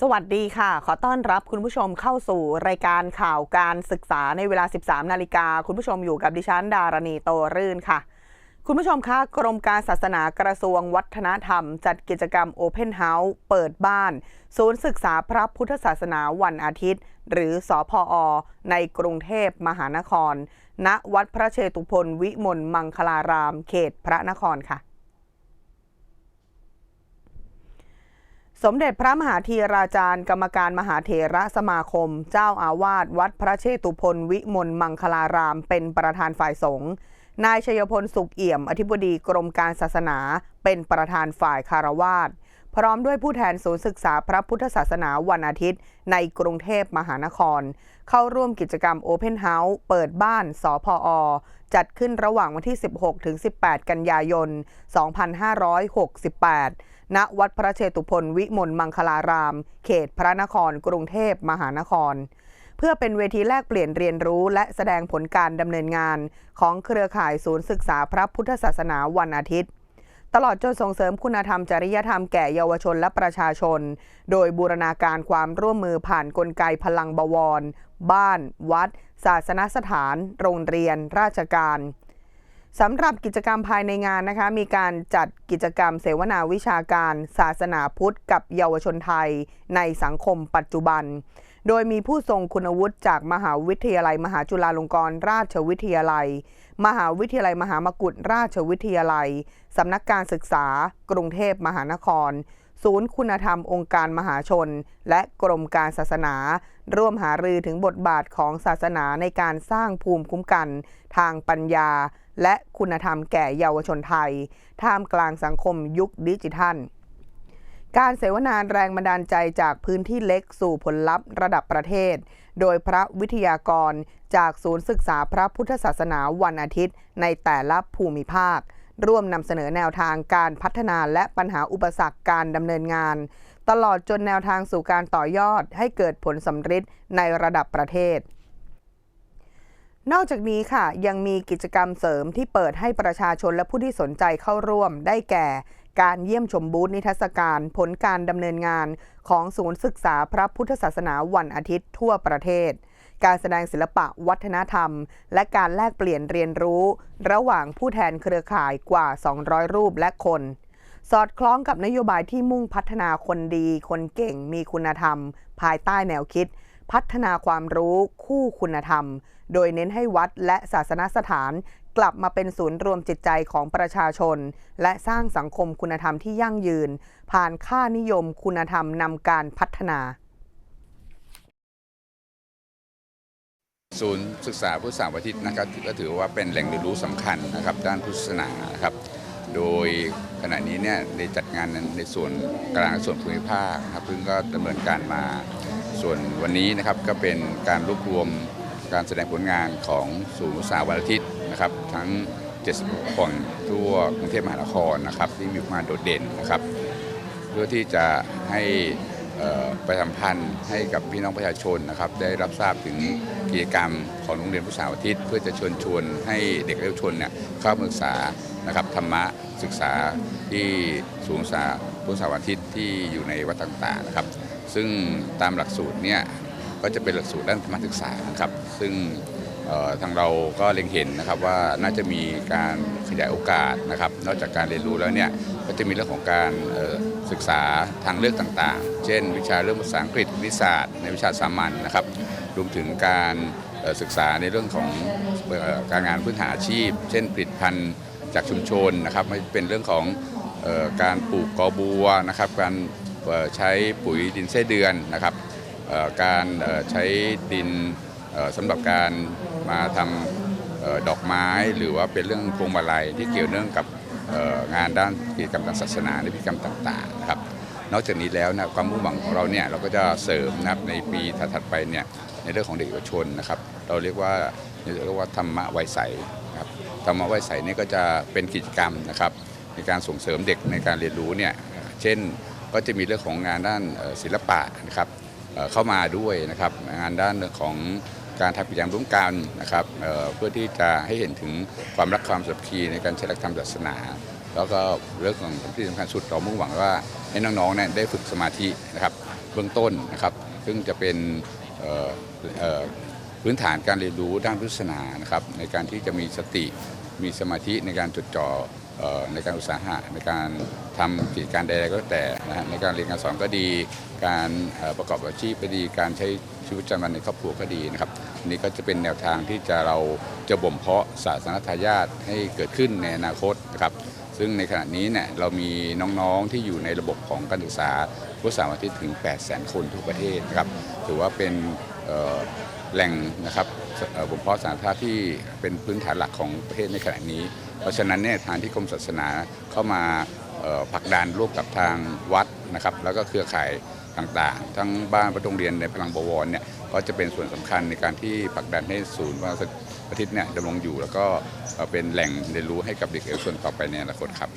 สวัสดีค่ะ ขอต้อนรับคุณผู้ชมเข้าสู่รายการข่าวการศึกษาในเวลา 13 นาฬิกา คุณผู้ชมอยู่กับดิฉันดารณีโตรื่นค่ะ คุณผู้ชมคะกรมการศาสนากระทรวงวัฒนธรรม จัดกิจกรรม Open House เปิดบ้าน ศูนย์ศึกษาพระพุทธศาสนาวันอาทิตย์ หรือสอพอในกรุงเทพมหานคร ณวัดพระเชตุพนวิมลมังคลาราม เขตพระนครค่ะ สมเด็จพระมหาธีราจารย์ กรรมการมหาเถระสมาคม เจ้าอาวาสวัดพระเชตุพนวิมลมังคลาราม เป็นประธานฝ่ายสงฆ์นายชัยพลสุขเอี่ยม อธิบดีกรมการศาสนา เป็นประธานฝ่ายคารวาสพร้อมด้วยผู้แทนศูนย์ศึกษาพระพุทธศาสนาวันอาทิตย์ ในกรุงเทพมหานคร เข้าร่วมกิจกรรม Open House เปิดบ้านสพอจัดขึ้นระหว่างวันที่ 16 ถึง 18 กันยายน 2568 ณวัดพระเชตุพนวิมลมังคลาราม เขตพระนคร กรุงเทพมหานคร เพื่อเป็นเวทีแลกเปลี่ยนเรียนรู้ และแสดงผลการดำเนินงาน ของเครือข่ายศูนย์ศึกษาพระพุทธศาสนาวันอาทิตย์ ตลอดจนส่งเสริมคุณธรรมจริยธรรมแก่เยาวชนและประชาชน โดยบูรณาการความร่วมมือผ่านกลไกพลังบวร บ้าน วัด ศาสนสถาน โรงเรียน ราชการ สำหรับกิจกรรมภายในงานนะคะมีการจัดกิจกรรมเสวนาวิชาการ ศาสนาพุทธ กับเยาวชนไทย ในสังคมปัจจุบัน โดยมีผู้ทรงคุณวุฒิจากมหาวิทยาลัย มหาจุฬาลงกรณราชวิทยาลัย มหาวิทยาลัยมหามกุฏราชวิทยาลัยสำนักการศึกษา กรุงเทพมหานคร ศูนย์คุณธรรมองค์การมหาชน และกรมการศาสนา ร่วมหารือถึงบทบาทของศาสนาในการสร้างภูมิคุ้มกัน ทางปัญญา และคุณธรรมแก่เยาวชนไทย ท่ามกลางสังคมยุคดิจิทัล การเสวนาแรงบันดาลใจจากพื้นที่เล็กสู่ผลลัพธ์ระดับประเทศ โดยพระวิทยากรจากศูนย์ศึกษาพระพุทธศาสนาวันอาทิตย์ ในแต่ละภูมิภาค ร่วมนำเสนอแนวทางการพัฒนาและปัญหาอุปสรรคการดำเนินงาน ตลอดจนแนวทางสู่การต่อยอดให้เกิดผลสำฤทธิ์ในระดับประเทศ นอกจากนี้ค่ะ ยังมีกิจกรรมเสริมที่เปิดให้ประชาชนและผู้ที่สนใจเข้าร่วม ได้แก่ การเยี่ยมชมบูธนิทรรศการ ผลการดำเนินงานของศูนย์ศึกษาพระพุทธศาสนาวันอาทิตย์ทั่วประเทศ การแสดงศิลปะวัฒนธรรม และการแลกเปลี่ยนเรียนรู้ ระหว่างผู้แทนเครือข่ายกว่า 200 รูปและคน สอดคล้องกับนโยบายที่มุ่งพัฒนาคนดี คนเก่งมีคุณธรรม ภายใต้แนวคิด พัฒนาความรู้ คู่คุณธรรม โดยเน้นให้วัดและศาสนสถานกลับมาเป็นศูนย์รวมจิตใจของประชาชน และสร้างสังคมคุณธรรมที่ยั่งยืน ผ่านค่านิยมคุณธรรมนำการพัฒนา ศูนย์ศึกษาพุทธศาสนาทิตนะครับก็ถือว่าเป็นแหล่งเรียนรู้สำคัญนะครับด้านพุทธศาสนานะครับโดยขณะนี้เนี่ยได้จัดงานในส่วนกลางส่วนภูมิภาคนะครับซึ่งก็ดำเนินการมาส่วนวันนี้นะครับก็เป็นการรวบรวม การแสดงผลงานของศูนย์ศึกษาวันอาทิตย์นะครับ ทั้ง76คนทั่วกรุงเทพมหานครนะครับที่มีความโดดเด่นนะครับ เพื่อที่จะให้เอ่อประชาสัมพันธ์ให้กับพี่น้องประชาชนนะครับ ได้รับทราบถึงกิจกรรมของโรงเรียนผู้สาวอาทิตย์ เพื่อจะเชิญชวนให้เด็กและเยาวชนเนี่ยเข้าศึกษานะครับธรรมะศึกษาที่ศูนย์ศึกษาผู้สาวอาทิตย์ที่อยู่ในวัดต่างๆนะครับ ซึ่งตามหลักสูตรเนี่ย ก็จะเป็นหลักสูตรด้านธรรมศึกษานะครับ ซึ่งทางเราก็เล็งเห็นนะครับว่าน่าจะมีการขยายโอกาสนะครับ นอกจากการเรียนรู้แล้วเนี่ยก็จะมีเรื่องของการศึกษาทางเลือกต่างๆ เช่น วิชาเรื่องภาษาอังกฤษวิทยาศาสตร์ในวิชาสามัญนะครับ รวมถึงการศึกษาในเรื่องของอการงานพื้นฐานอาชีพ เช่นผลิตภัณฑ์จากชุมชนนะครับไม่เป็นเรื่องของอการปลูกกอบัวนะครับ การใช้ปุ๋ยดินไส้เดือนนะครับ การใช้ดินสำหรับการมาทำดอกไม้หรือว่าเป็นเรื่องพวงมาลัยที่เกี่ยวเนื่องกับงานด้านกิจกรรมทางศาสนาและพิธีกรรมต่างๆนะครับนอกจากนี้แล้วนะความมุ่งหวังของเราเนี่ยเราก็จะเสริมนะครับในปีถัดๆไปเนี่ยในเรื่องของเด็กเยาวชนนะครับ เราเรียกว่าเรียกว่าธรรมะไวัยใสครับธรรมะไวัยใสนี่ก็จะเป็นกิจกรรมนะครับ ในการส่งเสริมเด็กในการเรียนรู้เนี่ยเช่นก็จะมีเรื่องของงานด้านศิลปะนะครับ เข้ามาด้วยนะครับงานด้านของการทำกิจกรรมร่วมกันนะครับเเพื่อที่จะให้เห็นถึงความรักความสามัคคีในการใช้หลักธรรมศาสนา แล้วก็เรื่องของที่สำคัญสุดเรามุ่งหวังว่าให้น้องๆเนี่ยได้ฝึกสมาธินะครับเบื้องต้นนะครับ ซึ่งจะเป็นพื้นฐานการเรียนรู้ด้านพุทธศาสนานะครับในการที่จะมีสติมีสมาธิในการจดจ่อ ในการอุตสาหะในการทำกิจการใดๆก็แต่นะฮะในการเรียนการสอนก็ดี การประกอบอาชีพก็ดี การใช้ชีวิตประจำวันในครอบครัวก็ดีนะครับนนี้ก็จะเป็นแนวทางที่จะเราจะบ่มเพาะศาสนทายาทให้เกิดขึ้นในอนาคตนะครับซึ่งในขณะนี้เนี่ยเรามีน้องๆที่อยู่ในระบบของการศึกษาพุทธศาสนาทิตถึง 8 0 0 0 0 0 คนทั่วประเทศนะครับถือว่าเป็น แหล่งนะครับอ่อบ่มเพาะสาธารณที่เป็นพื้นฐานหลักของประเทศในขณะนี้ เพราะฉะนั้นเนี่ยทางที่กรมศาสนาเข้ามาผลักดันร่วมกับทางวัดนะครับแล้วก็เครือข่ายต่างๆ ทั้งบ้านประโรงเรียนในพลังบวรเนี่ยก็จะเป็นส่วนสำคัญในการที่ผลักดันให้ศูนย์วัฒนอาทิตย์เนี่ยดำรงอยู่ แล้วก็เอ่อเป็นแหล่งเรียนรู้ให้กับเด็กเยาวชนต่อไปในอนาคตครับ